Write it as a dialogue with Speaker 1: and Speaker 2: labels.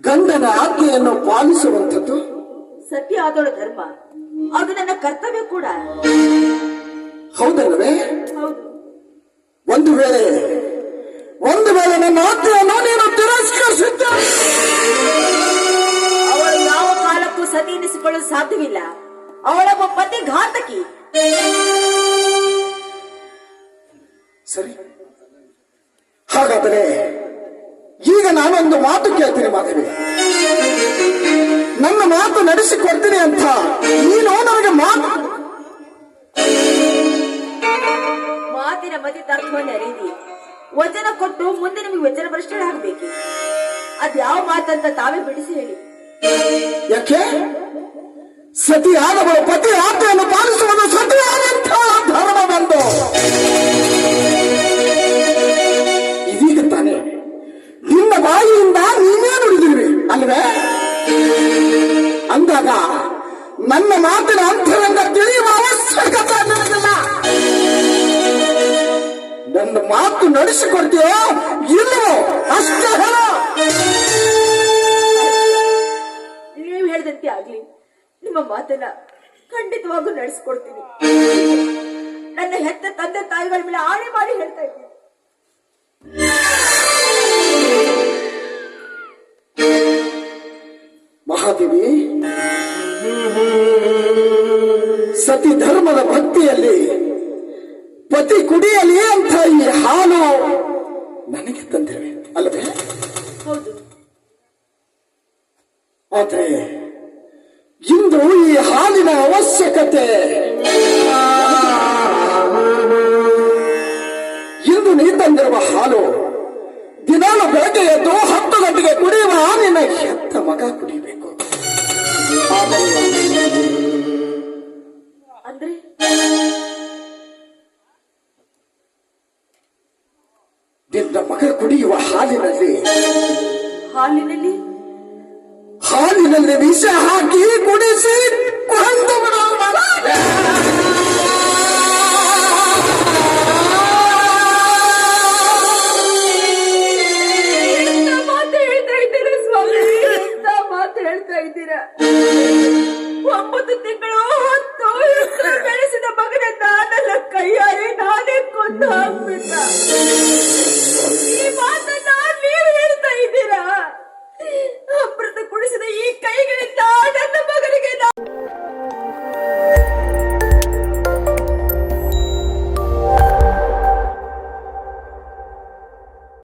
Speaker 1: ಗಂಡನ ಆಜ್ಞೆಯನ್ನು ಪಾಲಿಸುವಂಥದ್ದು?
Speaker 2: ಸತ್ಯ ಆದೋಳ ಧರ್ಮ. ಅದು ನನ್ನ ಕರ್ತವ್ಯ ಕೂಡ.
Speaker 1: ಹೌದಲ್ಲವೇ?
Speaker 2: ಹೌದು.
Speaker 1: ಒಂದು ವೇಳೆ ಒಂದು ವೇಳೆ ನನ್ನ ಆಜ್ಞೆಯನ್ನು ನೀನು ತಿರಸ್ಕರಿಸಿದ್ದ?
Speaker 2: ಅವಳು ಯಾವ ಕಾಲಕ್ಕೂ ಸತಿ ಎನಿಸಿಕೊಳ್ಳಲು ಸಾಧ್ಯವಿಲ್ಲ. ಅವಳೊಬ್ಬ ಪತಿ ಘಾತಕಿ.
Speaker 1: ಸರಿ. ಹಾಗಾದರೆ ಈಗ ನಾನೊಂದು ಮಾತು ಕೇಳ್ತೀನಿ ಮಾದೇವಿ ನನ್ನ ಮಾತು ನಡೆಸಿಕೊಡ್ತೀನಿ ಅಂತ ನೀನು ನನಗೆ ಮಾತು
Speaker 2: ಮಾತಿನ ಮತಿ ತತ್ವವನ್ನು ಅರಿದಿ ವಚನ ಕೊಟ್ಟು ಮುಂದೆ ನಿಮಗೆ ವಚನ ಭ್ರಷ್ಟರಾಗಬೇಕು ಅದ್ಯಾವ ಮಾತಂತ ತಾವೇ ಬಿಡಿಸಿ ಹೇಳಿ.
Speaker 1: ಯಾಕೆ? ಸತಿ ಆದವಳು ಪತಿ ಆಜ್ಞೆಯನ್ನು ನಡೆಸಿಕೊಡ್ತೀಯೋ ಇಲ್ಲವೋ ಅಷ್ಟೇ ಹೇಳ.
Speaker 2: ನೀವು ಹೇಳಿದಂತೆ ಆಗ್ಲಿ ನಿಮ್ಮ ಮಾತನ್ನ ಖಂಡಿತವಾಗೂ ನಡೆಸ್ಕೊಡ್ತೀನಿ. ನನ್ನ ಹೆತ್ತ ತಂದೆ ತಾಯಿಗಳ ಮೇಲೆ ಆಣೆ ಮಾಡಿ ಹೇಳ್ತಾ ಇದ್ದೀನಿ.
Speaker 1: ಮಹಾದೇವಿ ಸತಿ ಧರ್ಮದ ಭಕ್ತಿಯಲ್ಲಿ ಕುಡಿಯಲಿ ಅಂತ ಈ ಹಾಲು ನನಗೆ ತಂದಿರುವೆ ಅಲ್ಲವೇ?
Speaker 2: ಹೌದು.
Speaker 1: ಆದ್ರೆ ಇಂದು ಈ ಹಾಲಿನ ಅವಶ್ಯಕತೆ ಇಂದು ನೀ ತಂದಿರುವ ಹಾಲು ದಿನಾಲು ಬೆಳಗ್ಗೆ ಎದ್ದು ಹತ್ತು ಗಂಟೆಗೆ ಕುಡಿಯುವ ಹಾಲಿನ ಹೆತ್ತ ಮಗ ಕುಡಿಬೇಕು. ಮಕ್ಕಳು ಕುಡಿಯುವ ಹಾಲಿನಲ್ಲಿ.
Speaker 2: ಹಾಲಿನಲ್ಲಿ?
Speaker 1: ಹಾಲಿನಲ್ಲಿ ವಿಷ ಹಾಕಿ ಕುಡಿಸಿ ಹೇಳ್ತಾ ಇದ್ದೀರಾ? ಒಂಬತ್ತು ತಿಂಗಳ